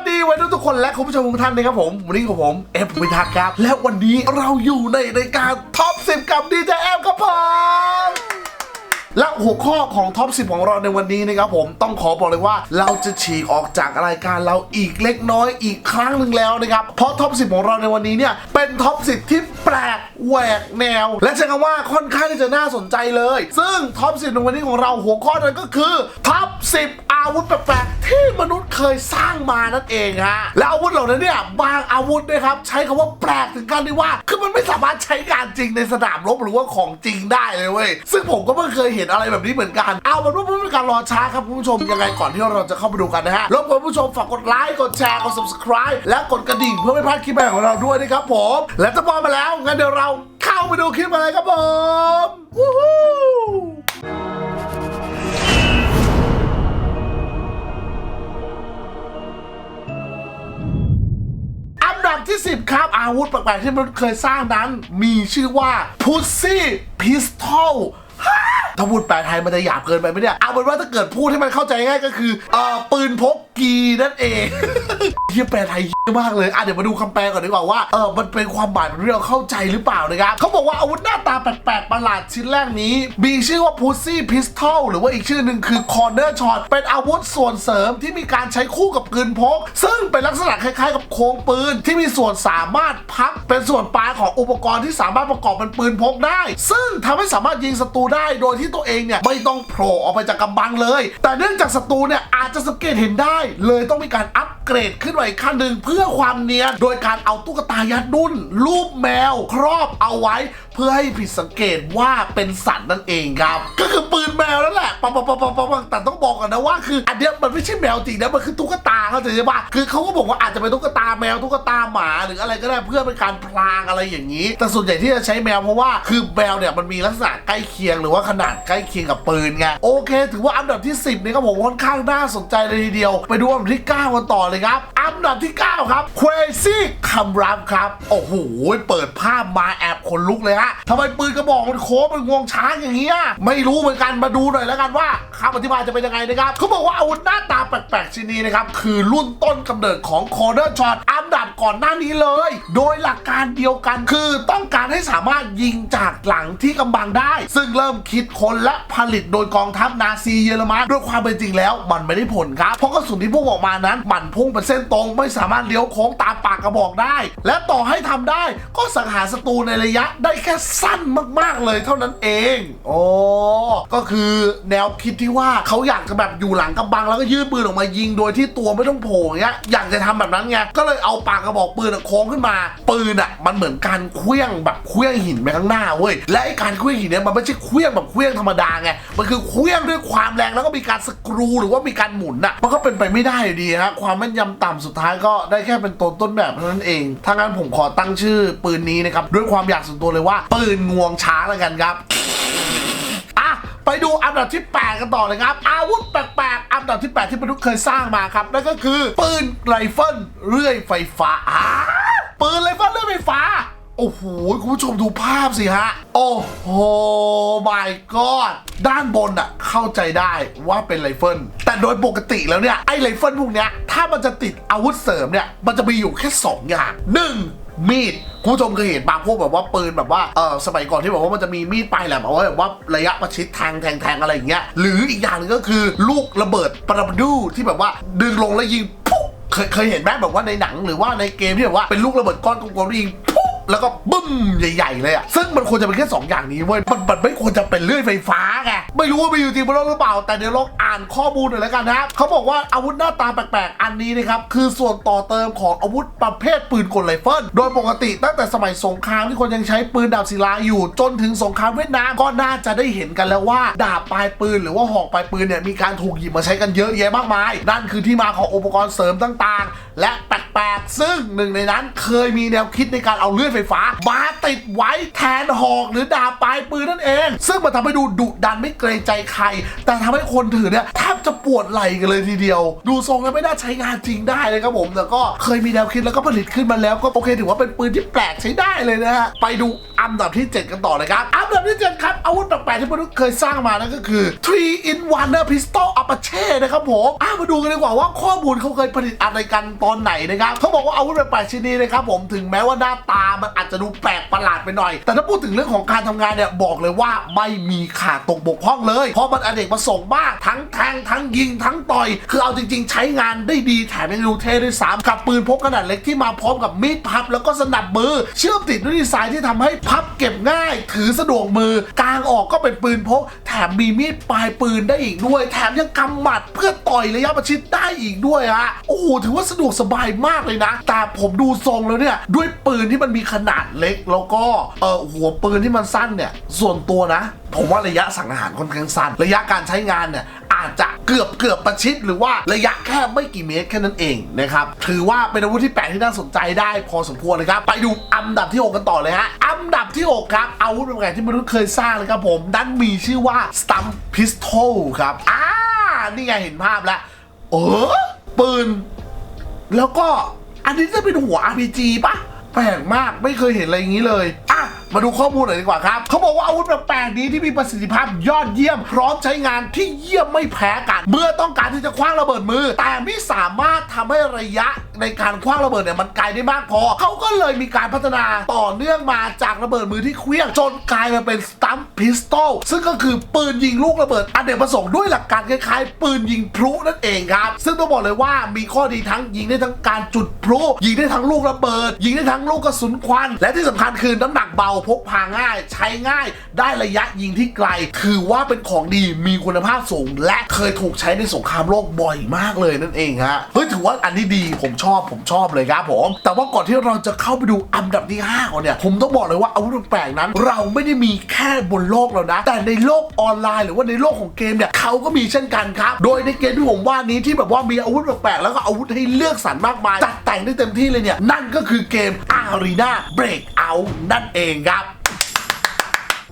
สดีวัยรุ่นทุกคนและคุณผู้ชมทุกท่านนะครับผม วันนี้ของผมเอฟวิทักษ์ครับ และวันนี้เราอยู่ในรายการท็อป10กับดีเจแอมครับผม และหัวข้อของท็อป10 ของเราในวันนี้นะครับผมต้องขอบอกเลยว่าเราจะฉีกออกจากรายการเราอีกเล็กน้อยอีกครั้งหนึ่งแล้วนะครับ เพราะท็อป10 ของเราในวันนี้เนี่ยเป็นท็อป10 ที่แปลกแหวกแนว และใช้คำว่าค่อนข้างที่จะน่าสนใจเลย ซึ่งท็อป10ในวันนี้ของเราหัวข้อนั้นก็คือท็อป10 อาวุธแปลกๆที่มนุษย์เคยสร้างมานั่นเองฮะและอาวุธเหล่านั้นเนี่ยบางอาวุธนะครับใช้คำว่าแปลกถึงกันที่ว่า คือมันไม่สามารถใช้การจริงในสนามรบหรือว่าของจริงได้เลยเว้ยซึ่งผมก็เพิ่งเคยเห็นอะไรแบบนี้เหมือนกัน เอาเป็นว่าเพื่อไม่เป็นการรอช้าครับคุณผู้ชมยังไงก่อนที่เราจะเข้าไปดูกันนะฮะรบกวนผู้ชมฝากกดไลค์กดแชร์กด subscribe และกดกระดิ่งเพื่อไม่พลาดคลิปใหม่ของเราด้วยนะครับผม และถ้าพร้อมมาแล้วงั้นเดี๋ยวเราเข้าไปดูคลิปกันเลยครับผมวู้ฮู้อันที่ 10 ครับ อาวุธแปลกๆที่มนุษย์เคยสร้างนั้น มีชื่อว่า Pussy Pistol ถ้าพูดแปลไทยมันจะหยาบเกินไปไหมเนี่ยเอาเป็นว่าถ้าเกิดพูดให้มันเข้าใจง่ายก็คือเอ่อปืนพกกีนั่นเองเฮียแปลไทยเหี้ย มากเลยอะเดี๋ยวมาดูคำแปลก่อนดีกว่าว่าเออมันเป็นความหมายที่เราเข้าใจหรือเปล่านะครับเขาบอกว่าอาวุธหน้าตาแปลกๆประหลาดชิ้นแรกนี้ มีชื่อว่า Pussy Pistol หรือว่าอีกชื่อหนึ่งคือ Corner Shot เป็นอาวุธส่วนเสริมที่มีการใช้คู่กับปืนพก ซึ่งเป็นลักษณะคล้ายๆ กับโครงปืน ที่มีส่วนสามารถพับเป็นส่วนปลายของอุปกรณ์ที่สามารถประกอบเป็นปืนพกได้ ซึ่งทำให้สามารถยิงศัตรูได้โดยที่ตัวเองเนี่ยไม่ต้องโผล่ออกไปจากกำบังเลย แต่เนื่องจากศัตรูเนี่ยอาจจะสังเกตเห็นได้ เลยต้องมีการอัปเกรดขึ้นมาอีกขั้นหนึ่งเพื่อื่อความเนียนโดยการเอาตุ๊กตายัดดุนรูปแมว ครอบเอาไว้ พื่อให้ผิดสังเกตว่าเป็นสัตว์นั่นเองครับ ก็คือปืนแมวนั่นแหละปังปังปังปังปังแต่ต้องบอกก่อนนะว่าคืออันเนี้ยมันไม่ใช่แมวจริงนะมันคือตุ๊กตาเขาใจใช่ปะคือเขาก็บอกว่าอาจจะเป็นตุ๊กตาแมวตุ๊กตาหมา หรืออะไรก็ได้เพื่อเป็นการพลางอะไรอย่างนี้ แต่ส่วนใหญ่ที่จะใช้แมวเพราะว่าคือแมวเนี่ยมันมีลักษณะใกล้เคียงหรือว่าขนาดใกล้เคียงกับปืนไงโอเค ถือว่าอันดับที่ 10นี่ครับผมค่อนข้างน่าสนใจเลยทีเดียว ไปดูอันดับที่ 9กันต่อเลยครับ อันดับที่ 9 ครับ Crazy คำรามครับ โอ้โห เปิดภาพมาแอบขนลุกเลยฮะทำไมปืนกระบอกมันโค้งเป็นงวงช้างอย่างเงี้ยไม่รู้เหมือนกันมาดูหน่อยแล้วกันว่าคำอธิบายจะเป็นยังไงนะครับเขาบอกว่าอาวุธหน้าตาแปลกๆชิ้นนี้นะครับคือรุ่นต้นกำเนิดของ Corner Shot อันดับก่อนหน้านี้เลย โดยหลักการเดียวกันคือต้องการให้สามารถยิงจากหลังที่กำบังได้ ซึ่งเริ่มคิดค้นและผลิตโดยกองทัพนาซีเยอรมันด้วยความเป็นจริงแล้ว มันไม่ได้ผลครับ เพราะกระสุนที่พุ่งออกมานั้น มันพุ่งเป็นเส้นตรง ไม่สามารถเลี้ยวโค้งตามปากกระบอกได้ และต่อให้ทำได้ก็สังหารศัตรูในระยะได้แค่ค่สั้นมากๆเลยเท่านั้นเองโอ้ก็คือแนวคิดที่ว่าเขาอยากจะแบบอยู่หลังกำบังแล้วก็ยื่นปืนออกมายิงโดยที่ตัวไม่ต้องโผล่เงี้ยอยากจะทำแบบนั้นไงก็เลยเอาปากกระบอกปืนอะโค้งขึ้นมา ปืนอะมันเหมือนการเคลื่องแบบเคลื่องหินไปข้างหน้าเว้ยและไอการเคลื่องหินเนี่ยมันไม่ใช่เคลื่องแบบเคลื่องธรรมดาไงมันคือเคลื่องด้วยความแรงแล้วก็มีการสกรูหรือว่ามีการหมุนอะมันก็เป็นไปไม่ได้อยู่ดีฮะความแม่นยำต่ำสุดท้ายก็ได้แค่เป็นตัวต้นแบบเท่านั้นเองถ้างั้นผมขอตั้งชื่อปืนนี้นะครับด้วยความอยากส่วนตัวเลยว่าปืนงวงช้างแล้วกันครับอะไปดูอันดับที่ 8 กันต่อเลยครับ อาวุธแปลกๆอันดับที่ 8 ที่มนุษย์เคยสร้างมาครับ นั่นก็คือ ปืนไรเฟิลเรื่อยไฟฟ้าปืนไรเฟิลเรื่อยไฟฟ้า โอ้โห คุณผู้ชมดูภาพสิฮะ โอ้โห my god ด้านบนอะเข้าใจได้ว่าเป็นไรเฟิลแต่โดยปกติแล้วเนี่ย ไอ้ไรเฟิลพวกเนี้ยถ้ามันจะติดอาวุธเสริมเนี่ยมันจะมีอยู่แค่ 2 อย่างหนึ่ง มีดคุณผู้ชมเคยเห็นบางพวกแบบว่าปืนแบบว่าเออสมัยก่อนที่บอกว่ามันจะมีมีดปลายแหลมเอาไว้แบบว่าระยะประชิดแทงแทงแทงอะไรอย่างเงี้ยหรืออีกอย่างหนึงก็คือลูกระเบิดปรมาณูที่แบบว่าดึงลงแล้วยิงปุ๊บเคยเคยเห็นไหมแบบว่าในหนังหรือว่าในเกมที่แบบว่าเป็นลูกระเบิดก้อนกลมๆแล้วยิงปุ แล้วก็บึ้มใหญ่ๆเลยอะซึ่งมันควรจะเป็นแค่สองอย่างนี้เว้ยมันมันไม่ควรจะเป็นเลื่อยไฟฟ้าไงไม่รู้ว่ามีอยู่จริงบนโลกหรือเปล่า แต่เดี๋ยวลองอ่านข้อมูลหน่อยแล้วกันนะครับเขาบอกว่าอาวุธหน้าตาแปลกๆ อันนี้นะครับคือส่วนต่อเติมของอาวุธประเภทปืนกลไรเฟิลโดยปกติตั้งแต่สมัยสงครามที่คนยังใช้ปืนดาบศิลาอยู่ จนถึงสงครามเวียดนามก็น่าจะได้เห็นกันแล้วว่า ดาบปลายปืนหรือว่าหอกปลายปืนเนี่ยมีการถูกหยิบมาใช้กันเยอะแยะมากมายนั่นคือที่มาของอุปกรณ์เสริมต่างๆ และแปลกๆซึ่งหนึ่งในนั้นเคยมีแนวคิดในการเอาเลื่อยไฟฟ้า มาติดไว้แทนหอกหรือดาบปลายปืนนั่นเอง ซึ่งมันทำให้ดูดุดันไม่เกรงใจใคร แต่ทำให้คนถือเนี่ยแทบจะปวดไหล่กันเลยทีเดียว ดูทรงแล้วไม่น่าใช้งานจริงได้เลยครับผมแต่ก็เคยมีแนวคิดแล้วก็ผลิตขึ้นมาแล้วก็โอเคถือว่าเป็นปืนที่แปลกใช้ได้เลยนะฮะไปดูอันดับที่ 7 กันต่อเลยครับอันดับที่ 7 ครับ อาวุธแปลกๆที่มนุษย์เคยสร้างมานั่นก็คือ3 in 1 pistol Apache นะครับผมอะมาดูกันดีกว่าว่าข้อมูลเขาเคยผลิตอะไรกันตอนอนไหนนะครับเขาบอกว่าอาวุธแปลกๆชิ้นนี้นะครับผมถึงแม้ว่าหน้าตามันอาจจะดูแปลกประหลาดไปหน่อย แต่ถ้าพูดถึงเรื่องของการทำงานเนี่ยบอกเลยว่าไม่มีขาดตกบกพร่องเลย เพราะมันอเนกประสงค์มากทั้งแทงทั้งยิงทั้งต่อย คือเอาจริง ๆ ใช้งานได้ดีแถมยังดูเท่ด้วยซ้ำกับปืนพกขนาดเล็กที่มาพร้อมกับมีดพับ แล้วก็สนับมือ เชื่อมติดด้วยดีไซน์ที่ทำให้พับเก็บง่าย ถือสะดวกมือกางออกก็เป็นปืนพก แถมมีมีดปลายปืนได้อีกด้วย แถมยังกำหมัดเพื่อต่อยระยะประชิดได้อีกด้วยฮะโอ้โหถือว่าสะดวกสบายมากเลยนะ แต่ผมดูทรงแล้วเนี่ย ด้วยปืนที่มันมีขนาดเล็ก แล้วก็เออหัวปืนที่มันสั้นเนี่ย ส่วนตัวนะ ผมว่าระยะสังหารค่อนข้างสั้น ระยะการใช้งานเนี่ยอาจจะเกือบเกือบประชิดหรือว่าระยะแค่ไม่กี่เมตรแค่นั้นเองนะครับ ถือว่าเป็นอาวุธที่แปลกที่น่าสนใจได้พอสมควรนะครับ ไปดูอันดับที่ 6 กันต่อเลยฮะ อันดับที่ 6 ครับ อาวุธแปลกที่มนุษย์เคยสร้างเลยครับผม นั้นมีชื่อว่า Stump Pistol ครับ อ่า นี่ไงเห็นภาพแล้ว เออปืน แล้วก็อันนี้จะเป็นหัว RPG ปะแปลกมากไม่เคยเห็นอะไรอย่างนี้เลย มาดูข้อมูลหน่อยดีกว่าครับ เขาบอกว่าอาวุธแปลกๆนี้ที่มีประสิทธิภาพยอดเยี่ยม พร้อมใช้งานที่เยี่ยมไม่แพ้กัน เมื่อต้องการที่จะคว้างระเบิดมือ แต่ไม่สามารถทำให้ระยะในการคว้างระเบิดเนี่ยมันไกลได้มากพอ เขาก็เลยมีการพัฒนาต่อเนื่องมาจากระเบิดมือที่เคลี้ยงจนกลายมาเป็นสตัมพิสตอลซึ่งก็คือปืนยิงลูกระเบิดอันเดกประสงค์ด้วยหลักการคล้ายๆ ปืนยิงพลุนั่นเองครับ ซึ่งต้องบอกเลยว่ามีข้อดีทั้งยิงได้ทั้งการจุดพลุยิงได้ทั้งลูกระเบิด ยิงได้ทั้งลูกกระสุนควัน และที่สำคัญคือน้ำหนักเบาพกพาง่าย ใช้ง่ายได้ระยะยิงที่ไกล ถือว่าเป็นของดีมีคุณภาพสูง และเคยถูกใช้ในสงครามโลกบ่อยมากเลยนั่นเองฮะเฮ้ยถือว่าอันนี้ดีผมชอบผมชอบเลยครับผม แต่ว่าก่อนที่เราจะเข้าไปดูอันดับที่5ก่อนเนี่ยผมต้องบอกเลยว่าอาวุธแปลกนั้น เราไม่ได้มีแค่บนโลกแล้วนะ แต่ในโลกออนไลน์ หรือว่าในโลกของเกมเนี่ยเขาก็มีเช่นกันครับ โดยในเกมที่ผมว่านี้ที่แบบว่ามีอาวุธแปลกๆแล้วก็อาวุธให้เลือกสรรมากมายจัดแต่งได้เต็มที่เลยเนี่ยนั่นก็คือเกม Arena Breakout นั่นเองครับ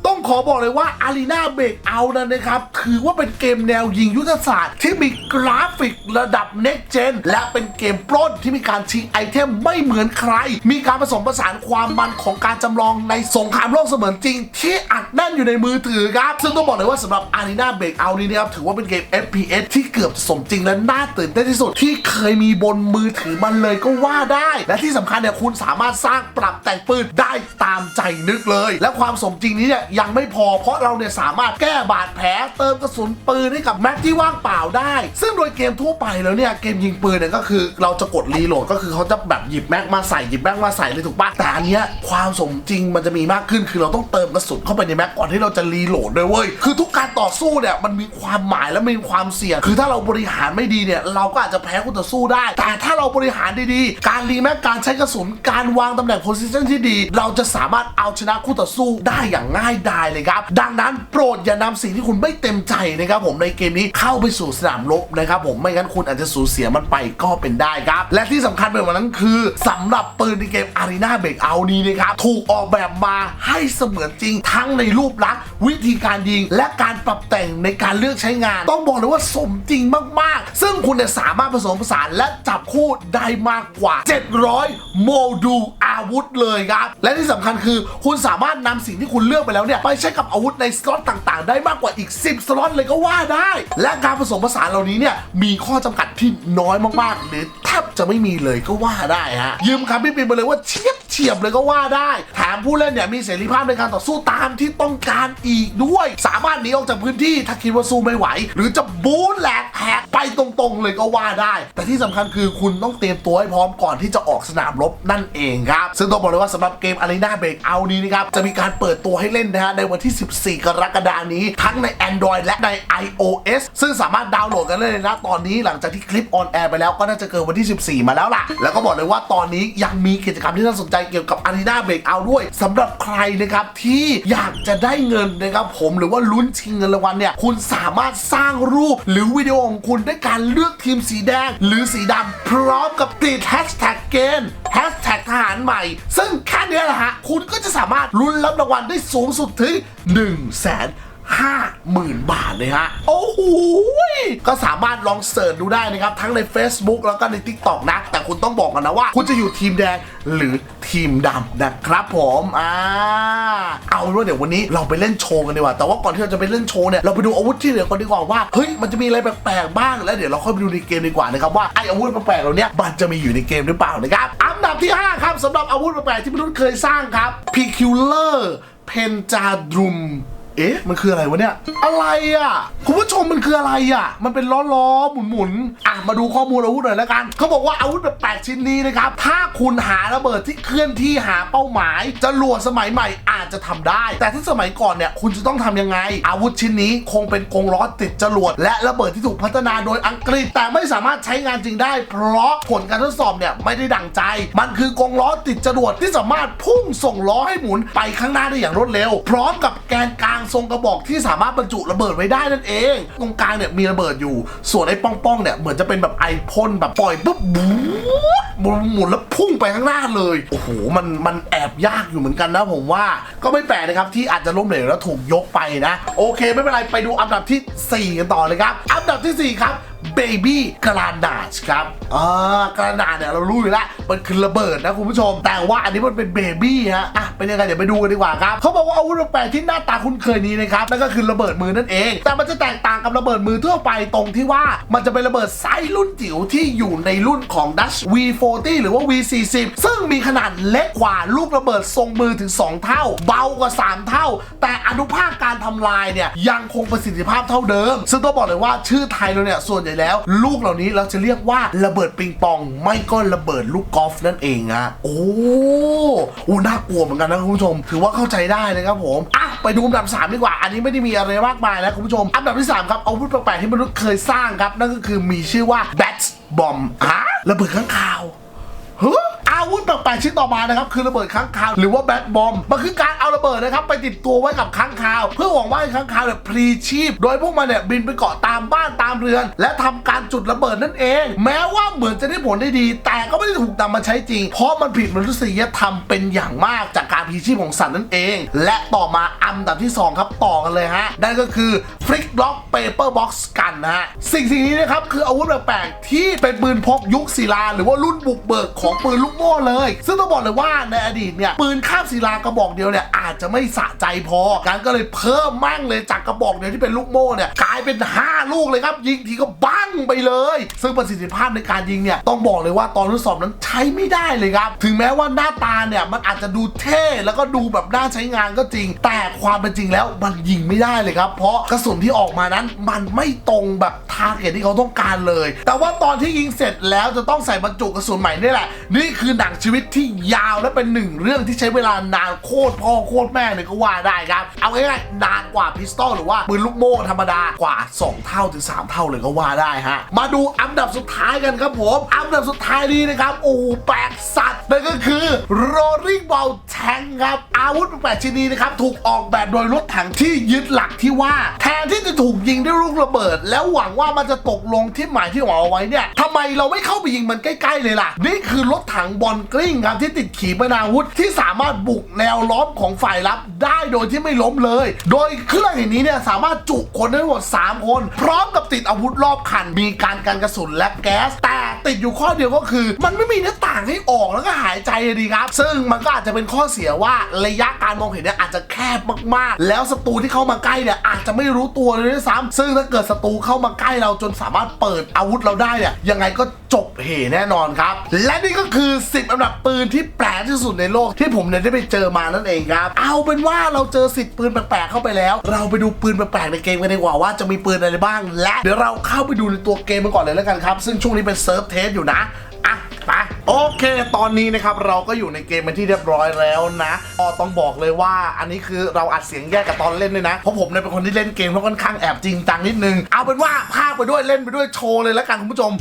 ต้องขอบอกเลยว่าอารีนาเบรกเอานั้นนะครับ ถือว่าเป็นเกมแนวยิงยุทธศาสตร์ที่มีกราฟิกระดับ Next Gen และเป็นเกมปล้นที่มีการชิงไอเทมไม่เหมือนใคร มีการผสมผสานความมันของการจำลองในสงครามโลกเสมือนจริง ที่อัดแน่นอยู่ในมือถือครับ ซึ่งต้องบอกเลยว่าสำหรับ Arena Breakout นี้นะครับถือว่าเป็นเกม FPS ที่เกือบสมจริงและน่าตื่นเต้นที่สุดที่เคยมีบนมือถือมันเลยก็ว่าได้ และที่สำคัญเนี่ยคุณสามารถสร้างปรับแต่งปืนได้ตามใจนึกเลย และความสมจริงนี้เนี่ยยังไม่พอเพราะเราเนี่ยสามารถแก้บาดแผลเติมกระสุนปืนให้กับแม็กที่ว่างเปล่าได้ซึ่งโดยเกมทั่วไปแล้วเนี่ยเกมยิงปืนเนี่ยก็คือเราจะกดรีโหลดก็คือเขาจะแบบหยิบแม็กมาใส่หยิบแม็กมาใส่เลยถูกปะแต่อันเนี้ยความสมจริงมันจะมีมากขึ้นคือเราต้องเติมกระสุนเข้าไปในแม็กก่อนที่เราจะรีโหลดด้วยเว้ยคือทุกการต่อสู้เนี่ยมันมีความหมายและมีความเสี่ยง คือถ้าเราบริหารไม่ดีเนี่ยเราก็อาจจะแพ้คู่ต่อสู้ได้ แต่ถ้าเราบริหารดีๆ การรีแม็กการใช้กระสุนการวางตำแหน่งโพซิชันที่ดี เราจะสามารถเอาชนะคู่ต่อสู้ได้อย่างง่ายดายเลยครับดังนั้นโปรดอย่านำสิ่งที่คุณไม่เต็มใจนะครับผมในเกมนี้เข้าไปสู่สนามรบนะครับผมไม่งั้นคุณอาจจะสูญเสียมันไปก็เป็นได้ครับ และที่สำคัญไปกว่านั้นคือสำหรับปืนในเกม Arena Breakout นี้นะครับถูกออกแบบมาให้เสมือนจริง ทั้งในรูปลักษณ์วิธีการยิง และการปรับแต่งในการเลือกใช้งาน ต้องบอกเลยว่าสมจริงมากๆ ซึ่งคุณเนี่ยสามารถผสมผสานและจับคู่ได้มากกว่า 700 โมดูลอาวุธเลยครับและที่สำคัญคือคุณสามารถนำสิ่งที่คุณเลือกไปแล้วเนี่ยไปใช้กับอาวุธในสล็อตต่างๆ ได้มากกว่าอีก 10 สล็อตเลยก็ว่าได้ และการผสมผสานเหล่านี้เนี่ยมีข้อจำกัดที่น้อยมากๆหรือแทบจะไม่มีเลยก็ว่าได้ฮะยืมคำพี่ปินไปเลยว่าเฉียบเฉียบเลยก็ว่าได้แถมผู้เล่นเนี่ยมีเสรีภาพในการต่อสู้ตามที่ต้องการอีกด้วย สามารถหนีออกจากพื้นที่ถ้าคิดว่าสู้ไม่ไหว หรือจะบู๊แหลกแหก ไปตรงๆเลยก็ว่าได้ แต่ที่สำคัญคือคุณต้องเตรียมตัวให้พร้อมก่อนที่จะออกสนามรบนั่นเองครับ ซึ่งต้องบอกเลยว่าสำหรับเกม Arena Breakout นี้นะครับ จะมีการเปิดตัวให้เล่นนะฮะในวันที่ 14 กรกฎาคมนี้ ทั้งใน Android และใน iOS ซึ่งสามารถดาวน์โหลดกันได้เลยนะตอนนี้หลังจากที่คลิปออนแอร์ไปแล้วก็น่าจะเกินวันที่ 14 มาแล้วล่ะ แล้วก็บอกเลยว่าตอนนี้ยังมีกิจกรรมที่น่าสนใจเกี่ยวกับ Arena Breakout ด้วยสำหรับใครนะครับที่อยากจะได้เงินนะครับผมหรือว่าลุ้นชิงเงินรางวัลเนี่ยคุณสามารถสร้างรูปหรือวิดีโอของคุณด้วยการเลือกทีมสีแดง หรือสีดำพร้อมกับติดแฮชแท็กเกณฑ์แฮชแท็กทหารใหม่ ซึ่งแค่เนี้ยแหละฮะ คุณก็จะสามารถลุ้นรับรางวัลได้สูงสุดถึง1 0 0 0 0 0 50,000 บาทเลยฮะ โอ้โหก็สามารถลองเสิร์ชดูได้นะครับ ทั้งใน Facebook แล้วก็ใน TikTok นะ แต่คุณต้องบอกกันนะว่า คุณจะอยู่ทีมแดงหรือทีมดำนะครับผมอ่าเอาเป็นว่าเดี๋ยววันนี้เราไปเล่นโชว์กันดีกว่า แต่ว่าก่อนที่เราจะไปเล่นโชว์เนี่ย เราไปดูอาวุธที่เหลือก่อนดีกว่าว่า เฮ้ย มันจะมีอะไรแปลกๆบ้าง แล้วเดี๋ยวเราค่อยไปดูในเกมดีกว่านะครับว่าไออาวุธแปลกๆเหล่านี้มันจะมีอยู่ในเกมหรือเปล่านะครับ อันดับที่ 5 ครับสำหรับอาวุธแปลกๆที่มนุษย์เคยสร้างครับ Peculiar Pentadrum เอ๊ะ มันคืออะไรวะเนี่ย อะไรอะ คุณผู้ชมมันคืออะไรอะ มันเป็นล้อล้อหมุนหมุนอะ มาดูข้อมูลอาวุธหน่อยแล้วกัน เขาบอกว่าอาวุธแบบแปลกชิ้นนี้นะครับ ถ้าคุณหาระเบิดที่เคลื่อนที่หาเป้าหมายจรวดสมัยใหม่อาจจะทำได้ แต่ถ้าสมัยก่อนเนี่ย คุณจะต้องทำยังไง อาวุธชิ้นนี้คงเป็นกรงล้อติดจรวดและระเบิดที่ถูกพัฒนาโดยอังกฤษ แต่ไม่สามารถใช้งานจริงได้ เพราะผลการทดสอบเนี่ยไม่ได้ดังใจ มันคือกรงล้อติดจรวดที่สามารถพุ่งส่งล้อให้หมุนไปข้างหน้าได้อย่างรวดเร็ว พร้อมกับแกนกลางทรงกระบอกที่สามารถบรรจุระเบิดไว้ได้นั่นเอง ตรงกลางเนี่ยมีระเบิดอยู่ ส่วนไอ้ป้องๆเนี่ยเหมือนจะเป็นแบบไอพ่นแบบปล่อยปุ๊บบู๊หมุนหมุนแล้วพุ่งไปข้างหน้าเลย โอ้โห มัน มันแอบยากอยู่เหมือนกันนะผมว่า ก็ไม่แปลกนะครับที่อาจจะล้มเหลวแล้วถูกยกไปนะ โอเค ไม่เป็นไร ไปดูอันดับที่ 4 กันต่อเลยครับ อันดับทีสี่4 ครับ เบบี้กระดาษครับอ่ากระดาษเนี่ยเรารู้อยู่แล้วมันคือระเบิดนะคุณผู้ชม แต่ว่าอันนี้มันเป็นเบบี้ฮะอะเป็นยังไงเดี๋ยวไปดูกันดีกว่าครับเขาบอกว่าอาวุธแปลกๆที่หน้าตาคุ้นเคยนี้นะครับนั่นก็คือระเบิดมือนั่นเอง แต่มันจะแตกต่างกับระเบิดมือทั่วไปตรงที่ว่ามันจะเป็นระเบิดไซส์รุ่นจิ๋วที่อยู่ในรุ่นของ Dutch V40 หรือว่า V40 ซึ่งมีขนาดเล็กกว่าลูกระเบิดทรงมือถึง 2 เท่า เบากว่า 3 เท่า แต่อนุภาคการทำลายเนี่ยยังคงประสิทธิภาพเท่าเดิม ซึ่งต้องบอกเลยว่าชื่อไทยเราเนี่ยส่วนใหญ่แล้วลูกเหล่านี้เราจะเรียกว่าระเบิดปิงปอง ไม่ก็ระเบิดลูกกอล์ฟนั่นเองอะโอ้โหน่ากลัวเหมือนกันนะคุณผู้ชม ถือว่าเข้าใจได้นะครับผมอะไปดูอันดับสามดีกว่า อันนี้ไม่ได้มีอะไรมากมายนะคุณผู้ชม อันดับที่สามครับอาวุธแปลกๆที่มนุษย์เคยสร้างครับ นั่นก็คือมีชื่อว่าแบทบอมฮะระเบิดข้างคาวฮะ อาวุธแปลกๆชิ้นต่อมานะครับคือระเบิดค้างคาวหรือว่าแบทบอมมันคือการเอาระเบิดนะครับไปติดตัวไว้กับค้างคาว เพื่อหวังว่าค้างคาวเนี่ยพลีชีพ โดยพวกมันเนี่ยบินไปเกาะตามบ้านตามเรือน และทำการจุดระเบิดนั่นเอง แม้ว่าเหมือนจะได้ผลได้ดี แต่ก็ไม่ได้ถูกนำมาใช้จริง เพราะมันผิดมนุษยธรรมเป็นอย่างมากจากการพลีชีพของสัตว์นั่นเอง และต่อมาอันดับที่สองครับต่อกันเลยฮะนั่นก็คือฟลิกบล็อกเปเปอร์บ็อกซ์กันนะฮะสิ่งสิ่งนี้นะครับคืออาวุธแปลกๆที่เป็นปืนพกยุคศิลาหรือว่ารุ่นบุกเบิกของปืนลูกโม่เลย ซึ่งต้องบอกเลยว่าในอดีตเนี่ยปืนข้ามศิลากระบอกเดียวเนี่ยอาจจะไม่สะใจพอการก็เลยเพิ่มมั่งเลยจากกระบอกเดียวที่เป็นลูกโม่เนี่ยกลายเป็น 5 ลูกเลยครับ ยิงทีก็บั้งไปเลย ซึ่งประสิทธิภาพในการยิงเนี่ยต้องบอกเลยว่าตอนทดสอบนั้นใช้ไม่ได้เลยครับ ถึงแม้ว่าหน้าตาเนี่ยมันอาจจะดูเท่แล้วก็ดูแบบน่าใช้งานก็จริง แต่ความเป็นจริงแล้วมันยิงไม่ได้เลยครับ เพราะกระสุนที่ออกมานั้นมันไม่ตรงแบบทาร์เก็ตที่เขาต้องการเลย แต่ว่าตอนที่ยิงเสร็จแล้วจะต้องใส่บรรจุกระสุนใหม่นี่แหละ นี่คือหนังชีวิตที่ยาวและเป็นหนึ่งเรื่องที่ใช้เวลานานโคตรพ่อโคตรแม่เลยก็ว่าได้ครับ เอาง่ายๆนานกว่าพิสตอลหรือว่าปืนลูกโม่ธรรมดากว่า 2 เท่าถึง 3 เท่าเลยก็ว่าได้ฮะ มาดูอันดับสุดท้ายกันครับผม อันดับสุดท้ายนี้นะครับโอ้แปลกสัตว์นั่นก็คือ Rolling Ball Tank ครับ อาวุธแปลกชนิดนะครับ ถูกออกแบบโดยรถถังที่ยึดหลักที่ว่า แทนที่จะถูกยิงด้วยลูกระเบิด แล้วหวังว่ามันจะตกลงที่หมายที่หวังเอาไว้เนี่ยทำไมเราไม่เข้าไปยิงมันใกล้ๆเลยล่ะ นี่คือรถถังบอลกลิ้งครับที่ติดขีปนาวุธที่สามารถบุกแนวล้อมของฝ่ายรับได้โดยที่ไม่ล้มเลย โดยเครื่องอย่างนี้เนี่ยสามารถจุคนได้ทั้งหมด3คน พร้อมกับติดอาวุธรอบคัน มีการกันกระสุนและแก๊ส แต่ติดอยู่ข้อเดียวก็คือ มันไม่มีหน้าต่างให้ออกแล้วก็หายใจเลยดีครับ ซึ่งมันก็อาจจะเป็นข้อเสียสียว่าระยะการมองเห็นเนี่ยอาจจะแคบมากๆ แล้วศัตรูที่เข้ามาใกล้เนี่ยอาจจะไม่รู้ตัวเลยด้วยซ้ำซึ่งถ้าเกิดศัตรูเข้ามาใกล้เราจนสามารถเปิดอาวุธเราได้เนี่ยยังไงก็จบเหแน่นอนครับ และนี่ก็คือ 10 อันดับปืนที่แปลกที่สุดในโลกที่ผมเนี่ยได้ไปเจอมานั่นเองครับ เอาเป็นว่าเราเจอสิบปืนแปลกๆเข้าไปแล้ว เราไปดูปืนแปลกๆในเกมกันดีกว่าว่าจะมีปืนอะไรบ้าง และเดี๋ยวเราเข้าไปดูในตัวเกมกันก่อนเลยแล้วกันครับ ซึ่งช่วงนี้เป็นเซิร์ฟเทสอยู่นะ อะไป โอเค ตอนนี้นะครับเราก็อยู่ในเกมเป็นที่เรียบร้อยแล้วนะก็ต้องบอกเลยว่าอันนี้คือเราอัดเสียงแยกกับตอนเล่นด้วยนะ เพราะผมเนี่ยเป็นคนที่เล่นเกมแล้วค่อนข้างแอบจริงจังนิดนึง เอาเป็นว่าพากไปด้วยเล่นไปด้วยโชว์เลยแล้วกันคุณผู้ชม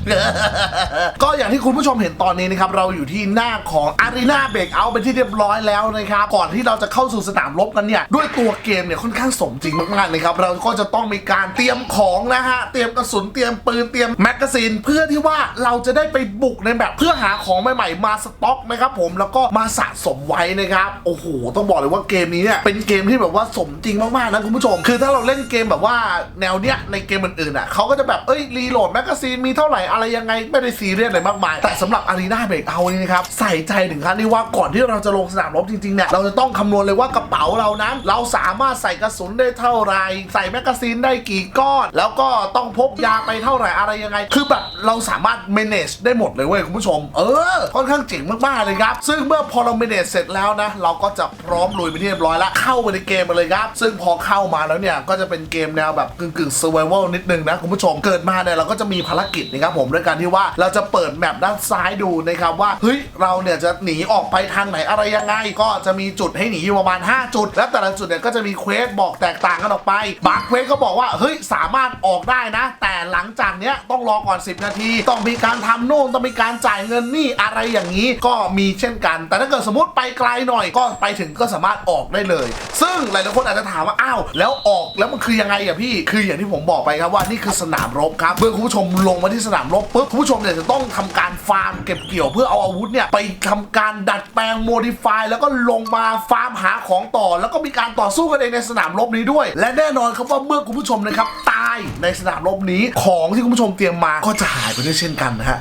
ก็อย่างที่คุณผู้ชมเห็นตอนนี้นะครับเราอยู่ที่หน้าของอารีนาเบรกเอาเป็นที่เรียบร้อยแล้วนะครับ ก่อนที่เราจะเข้าสู่สนามรบกันเนี่ยด้วยตัวเกมเนี่ยค่อนข้างสมจริงมากๆเลยครับเราก็จะต้องมีการเตรียมของนะฮะเตรียมกระสุนเตรียมปืนเตรียมแมกกาซีนเพื่อที่ว่าเราจะได้ไปบุกในแบบเพื่อหาของของใหม่ๆมาสต็อกนะครับผมแล้วก็มาสะสมไว้นะครับโอ้โหต้องบอกเลยว่าเกมนี้เนี่ยเป็นเกมที่แบบว่าสมจริงมากๆนะคุณผู้ชม คือถ้าเราเล่นเกมแบบว่าแนวเนี้ยในเกมอื่นๆอะเขาก็จะแบบเอ้ยรีโหลดแมกกาซีนมีเท่าไหร่อะไรยังไงไม่ได้ซีเรียสอะไรมากมาย แต่สำหรับอารีนาเบรกเอานี่นะครับใส่ใจถึงขั้นที่ว่าก่อนที่เราจะลงสนามรบจริงๆเนี่ยเราจะต้องคำนวณเลยว่ากระเป๋าเรานั้น เราสามารถใส่กระสุนได้เท่าไหร่ใส่แมกกาซีนได้กี่ก้อนแล้วก็ต้องพกยาไปเท่าไหร่อะไรยังไง คือแบบเราสามารถ manage ได้หมดเลยเว้ยคุณผู้ชม เออค่อนข้างเจ๋งมากๆเลยครับ ซึ่งเมื่อพอเรา manage เสร็จแล้วนะ เราก็จะพร้อมลุยไปที่เรียบร้อยแล้วเข้าไปในเกมมาเลยครับ ซึ่งพอเข้ามาแล้วเนี่ย ก็จะเป็นเกมแนวแบบกึ่งกึ่ง survival นิดนึงนะ คุณผู้ชมเกิดมาเนี่ยเราก็จะมีภารกิจนะครับผมด้วยการที่ว่าเราจะเปิดแมปด้านซ้ายดูนะครับว่าเฮ้ยเราเนี่ยจะหนีออกไปทางไหนอะไรยังไง ก็จะมีจุดให้หนีอยู่ประมาณ 5 จุด และแต่ละจุดเนี่ยก็จะมีเควสบอกแตกต่างกันออกไปบางเควสก็บอกว่าเฮ้ยสามารถออกได้นะ แต่หลังจากเนี้ยต้องรอก่อน 10 นาที ต้องมีการทำโน่นต้องมีการจ่ายเงินนี่อะไรอย่างนี้ก็มีเช่นกัน แต่ถ้าเกิดสมมติไปไกลหน่อยก็ไปถึงก็สามารถออกได้เลย ซึ่งหลายๆคนอาจจะถามว่าอ้าวแล้วออกแล้วมันคือยังไงอะพี่ คืออย่างที่ผมบอกไปครับว่านี่คือสนามรบครับเมื่อคุณผู้ชมลงมาที่สนามรบปุ๊บคุณผู้ชมเนี่ยจะต้องทำการฟาร์มเก็บเกี่ยวเพื่อเอาอาวุธเนี่ยไปทำการดัดแปลงโมดิฟายแล้วก็ลงมาฟาร์มหาของต่อ แล้วก็มีการต่อสู้กันเองในสนามรบนี้ด้วย และแน่นอนครับว่าเมื่อคุณผู้ชมนะครับตายในสนามรบนี้ของที่คุณผู้ชมเตรียมมาก็จะหายไปด้วยเช่นกันนะฮะ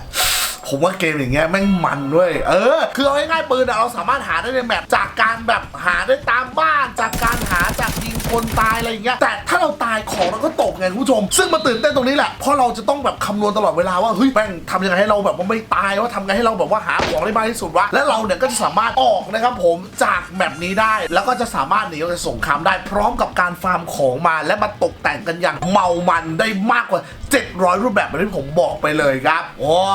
ผมว่าเกมอย่างเงี้ยแม่งมันด้วย เออ คือเอาง่ายๆปืนอะเราสามารถหาได้ในแมปจากการแบบหาได้ตามบ้าน จากการหาจากยิงคนตายอะไรอย่างเงี้ยแต่ถ้าเราตายของเราก็ตกไงคุณผู้ชม ซึ่งมันตื่นเต้นตรงนี้แหละเพราะเราจะต้องแบบคำนวณตลอดเวลาว่าเฮ้ยแม่งทำยังไงให้เราแบบว่าไม่ตายว่าทำไงให้เราแบบว่าหาของได้มากที่สุดวะและเราเนี่ยก็จะสามารถออกนะครับผมจากแมปนี้ได้ แล้วก็จะสามารถหนีออกจากสงครามได้พร้อมกับการฟาร์มของมาและมาตกแต่งกันอย่างเมามันได้มากกว่า 700 รูปแบบเหมือนที่ผมบอกไปเลยครับว้า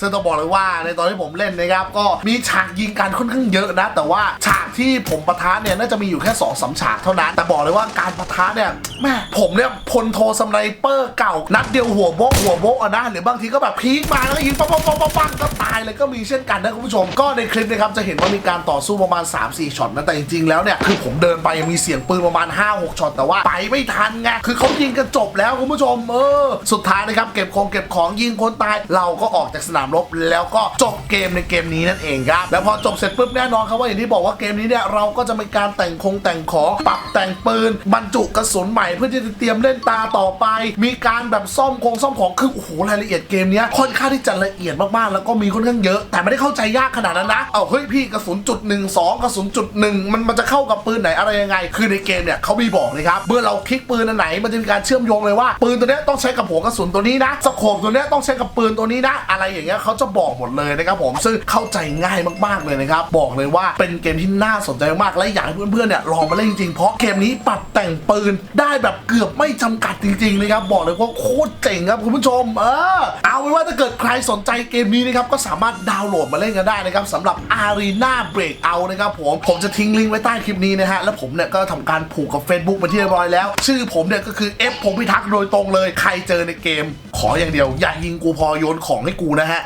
ซึ่งต้องบอกเลยว่าในตอนที่ผมเล่นนะครับ ก็มีฉากยิงกันค่อนข้างเยอะนะ แต่ว่าฉากที่ผมปะทะเนี่ยน่าจะมีอยู่แค่2อสฉากเท่านั้น แต่บอกเลยว่าการปะทะเนี่ยแม่ผมเนี่ยพลโทสไนเปอร์เก่า นัดเดียวหัวโบกหัวโบกอะนะหรือบางทีก็แบบพีคมาแล้วก็ยิงปังปังปังปังปังก็ตายเลยก็มีเช่นกันนะคุณผู้ชม ก็ในคลิปนะครับจะเห็นว่ามีการต่อสู้ประมาณ 3-4ช็อตนะแต่จริงๆแล้วเนี่ยคือผมเดินไปยังมีเสียงปืนประมาณ 5-6ช็อตแต่ว่าไปไม่ทันไงคือเขายิงกันจบแล้วคุณผู้ชมเออสุดท้ายนะครับเก็บของเก็บของยิงคนตาย เราก็ออกจากสนามรบแล้วก็จบเกมในเกมนี้นั่นเองครับแล้วพอจบเสร็จปุ๊บแน่นอนครับว่าอย่างที่บอกว่าเกมนี้เนี่ยเราก็จะมีการแต่งคงแต่งของปรับแต่งปืนบรรจุกระสุนใหม่เพื่อที่จะเตรียมเล่นตาต่อไป มีการแบบซ่อมคงซ่อมของคือโอ้โหรายละเอียดเกมนี้ค่อนข้างที่จะละเอียดมากๆ แล้วก็มีค่อนข้างเยอะ แต่ไม่ได้เข้าใจยากขนาดนั้นนะเอาเฮ้ยพี่กระสุนจุดหนึ่งสองกระสุนจุดหนึ่งมันมันจะเข้ากับปืนไหนอะไรยังไง คือในเกมเนี่ยเขามีบอกเลยครับเมื่อเราคลิกปืนอันไหนมันจะมีการเชื่อมโยงเลยว่าปืนตัวนี้ต้องใช้กับหัวกระสุนตัวนี้นะสโคปตัวเนี้ยต้องใช้กับปืนตัวนี้นะ อะไรอย่างเงี้ยเขาจะบอกหมดเลยนะครับผมซึ่งเข้าใจง่ายมากๆเลยนะครับบอกเลยว่าเป็นเกมที่น่าสนใจมากและอยากให้เพื่อนๆเนี่ยลองมาเล่นจริงๆเพราะเกมนี้ปรับแต่งปืนได้แบบเกือบไม่จำกัดจริงๆนะครับบอกเลยว่าโคตรเจ๋งครับคุณผู้ชม เออเอาเป็นว่าถ้าเกิดใครสนใจเกมนี้นะครับก็สามารถดาวน์โหลดมาเล่นกันได้นะครับสำหรับ Arena Breakout นะครับผมผมจะทิ้งลิงก์ไว้ใต้คลิปนี้นะฮะแล้วผมเนี่ยก็ทำการผูกกับ Facebook ไปนที่เรียบร้อยแล้ว ชื่อผมเนี่ยก็คือ F พงพิทักษ์โดยตรงเลยใครเจอในเกม ขออย่างเดียว อย่ายิงกูพอโยนของให้กูนะฮะ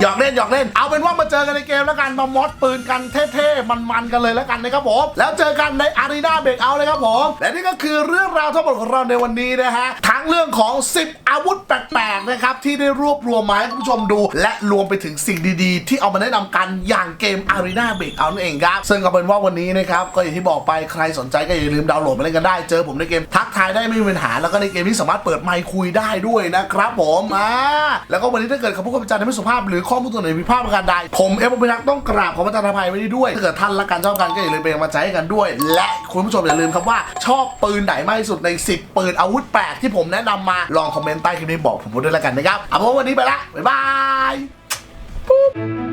หยอกเล่นหยอกเล่น เอาเป็นว่ามาเจอกันในเกมแล้วกันมามอดปืนกันเท่ๆ มันๆ กันเลยแล้วกันนะครับผม แล้วเจอกันในอารีนาเบรกเอาเลยครับผม และนี่ก็คือเรื่องราวทั้งหมดของเราในวันนี้นะฮะ ทั้งเรื่องของ 10 อาวุธแปลกๆ นะครับที่ได้รวบรวมมาให้คุณผู้ชมดู และรวมไปถึงสิ่งดีๆ ที่เอามาแนะนำกันอย่างเกมอารีนาเบรกเอานั่นเองครับ ซึ่งก็เป็นว่าวันนี้นะครับก็อย่างที่บอกไปใครสนใจก็อย่าลืมดาวน์โหลดมาเล่นกันได้ เจอผมในเกมทักทายได้ไม่มีปัญหาแล้วก็ในเกมที่สามารถเปิดไมค์คุยได้ด้วยนะครับผมอ่าแล้วก็วันนี้ถ้าเกิดคำพูดคำจาที่ไม่สุภาพหรือข้อมูลตัวไหนผิดพลาดประการใดผมเอฟพิทักษ์ต้องกราบขอประทานอภัยไว้ด้วยถ้าเกิดท่านรักกันชอบกันก็อย่าลืมเป็นกำลังใจให้กันด้วย และคุณผู้ชมอย่าลืมครับว่า ชอบปืนไหนมากที่สุดใน 10 ปืนอาวุธแปลกที่ผมแนะนำมาลองคอมเมนต์ใต้คลิปนี้บอกผมด้วยแล้วกันนะครับเอาเป็นว่าวันนี้ไปละบ๊ายบาย